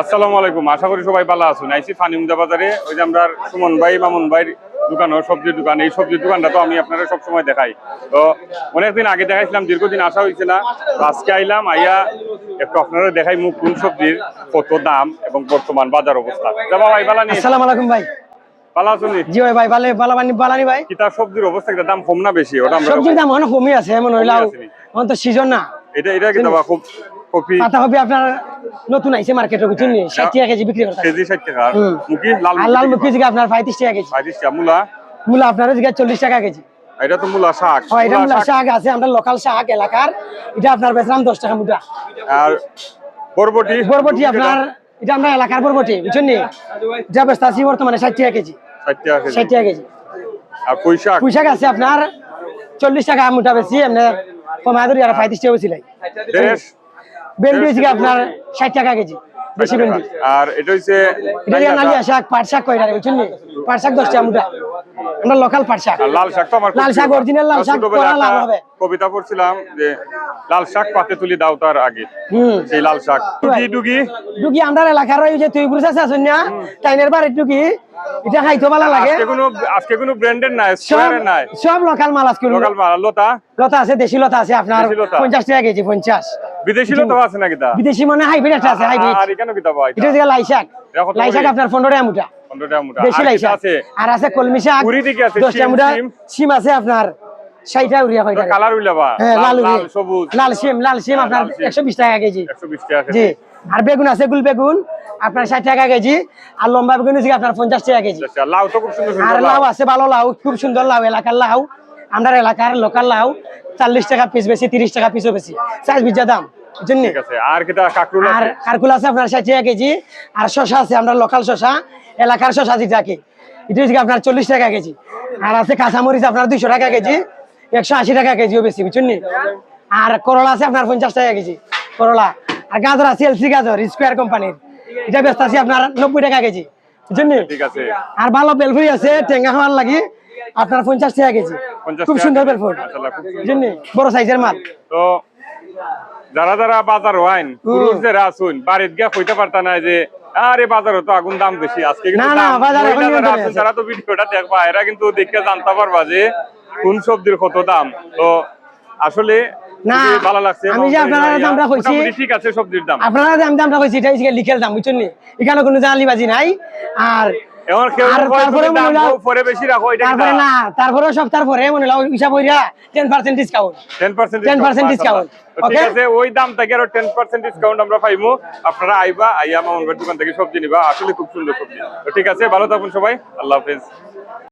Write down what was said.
আসসালামু আলাইকুম। আশা করি সবাই ভালো আছেন। আইসি ফানিমদা বাজারে। ওই যে আমরা সুমন ভাই মামুন ভাইয়ের দোকান ও সবজির দোকান। এই সবজির দোকানটা তো আমি আপনারা সবসময় দেখাই। তো অনেকদিন আগে দেখাইছিলাম দীর্ঘদিন আসা হয়েছে না। আজকে আইলাম আইয়া একটু আপনারা দেখাই মুখ কোন সবজির কত দাম এবং বর্তমান বাজার অবস্থা। যাবা ভাই ভালো নেই আসসালামু আলাইকুম ভাই। ভালো আছেন নি? জি ভাই ভাই ভালো ভালো বানি বালানি ভাই। কিতা সবজির অবস্থা? কিতা দাম কম না বেশি? ওটা আমরা সবজির দাম অনেক কমই আছে এমন হইলাও এখন তো সিজন না। এটা এটা কিতা খুব কপি। পাতা কপি আপনার নতুন আইছে মার্কেটে বুঝছেন নি ষাট টাকা কেজি বিক্রি করতে কেজি ষাট টাকা। আর মুখি লাল লাল মুখি জিগা আপনার পঁয়ত্রিশ টাকা কেজি। পঁয়ত্রিশ টাকা মূলা। মূলা আপনার জিগা চল্লিশ টাকা কেজি। এটা তো মূলা শাক। হয় এটা মূলা শাক। আছে আমরা লোকাল শাক এলাকার। এটা আপনার বেচলাম দশ টাকা মুটা আর বরবটি। বরবটি আপনার এটা আমরা এলাকার বরবটি বুঝছেন নি? বেচতে আছি বর্তমানে ষাট টাকা কেজি। ষাট টাকা কেজি। ষাট টাকা কেজি। আর পুঁই শাক? পুঁই শাক আছে আপনার চল্লিশ টাকা মুটা বেশি এমনি কমায় ধরি আর পঁয়ত্রিশ টাকা বেশি। ভেন্ডি হচ্ছে আপনার ষাট টাকা কেজি বেশি ভেন্ডি আর এটা হচ্ছে নালিয়া শাক পাট শাক কয়টা বুঝছেন পাট শাক দশ টাকা মুটা আমরা লোকাল পাট শাক। লাল শাক তো আমার লাল শাক original লাল শাক লাল হবে। কবিতা পড়ছিলাম যে লাল শাক পাতে তুলি দাও তার আগে। হুম। সেই লাল শাক। ডুগি ডুগি ডুগি আমরা এলাকার ওই যে তুই বুঝে আছেন না। টাইনের বাড়ি ডুগি এটা খাইতে ভালো লাগে। আজকে কোনো আজকে কোনো ব্র্যান্ডের নাই সব নাই। সব লোকাল মাল আজকে লোকাল মাল লতা? লতা আছে দেশি লতা আছে আপনার দেশি লতা। পঞ্চাশ টাকা কেজি পঞ্চাশ। বিদেশি লতা আছে নাকি তা? বিদেশি মানে হাইব্রিড একটা আছে হাইব্রিড আর এখানে কি দাও এটা হচ্ছে লাই শাক এটা কত লাই শাক আপনার পনেরো টাকা মুটা পনেরো টাকা মোটা দেশি আর লাই কিটা শাক আছে? আর আছে কলমি শাক দিকে আছে, দশটা শিম, মুটা সিম আছে আপনার উড়িয়া কালার উইলাবা হ্যাঁ লাল লাল সবুজ। লাল সিম লাল সিম আপনার সিম। একশো বিশ টাকা কেজি। একশো বিশ টাকা জি। আর বেগুন আছে গুল বেগুন। আপনার ষাট টাকা কেজি। আর লম্বা বেগুন হচ্ছে আপনার পঞ্চাশ টাকা কেজি। আচ্ছা, লাউ তো খুব সুন্দর আর সুন্দর লাউ লাউ। আছে ভালো লাউ খুব সুন্দর লাউ এলাকার লাউ। আমরা এলাকার লোকাল লাউ। চল্লিশ টাকা পিস বেশি তিরিশ টাকা পিসও বেশি। সাইজ বিজা দাম আর কারকুল আছে? আপনার ষাট টাকা কেজি আর শশা আছে আমরা লোকাল শশা এলাকার শশা যেটাকে এটা আপনার চল্লিশ টাকা কেজি। আর আছে কাঁচামরিচ আপনার দুইশো টাকা কেজি একশো আশি টাকা কেজিও বেশি বুঝছেন আর করলা আছে আপনার পঞ্চাশ টাকা কেজি করলা। আর গাজর আছে এলসি গাজর স্কোয়ার কোম্পানির এটা ব্যস্ত আছে আপনার নব্বই টাকা কেজি বুঝছেন আর ভালো বেলফুরি আছে টেঙ্গা খাওয়ার লাগি আপনার পঞ্চাশ টাকা কেজি। 50 খুব সুন্দর? বড় সাইজের মাল। তো যারা যারা বাজার হইন পুরুষ যারা আসুন বাড়িতে গিয়া কইতে পারতা না যে আরে বাজারে তো আগুন দাম বেশি আজকে কিন্তু না, না, বাজারে যারা তো ভিডিওটা দেখবা এরা কিন্তু দেখে জানতে পারবা যে কোন সবজির কত দাম। তো আসলে ভালো লাগছে আমি যে আপনারা দামটা কইছি- মোটামুটি ঠিক আছে সবজির দাম। আপনারা দাম দামটা কইছি এটা হচ্ছে লিখের দাম বুঝছেন এখানে কোনো জালিবাজি নাই। আর তারপরে তুমি দাম পরে বেশি রাখো এটা তারপরে না মনে হিসাব হইরা ডিসকাউন্ট 10% 10% ডিসকাউন্ট ঠিক আছে ওই দাম থেকে আরও 10% ডিসকাউন্ট আমরা পাইমু। আপনারা আইবা আইয়া দোকান থেকে সবজি নিবা। আসলে খুব সুন্দর সবজি। তো ঠিক আছে ভালো থাকুন সবাই। আল্লাহ হাফেজ।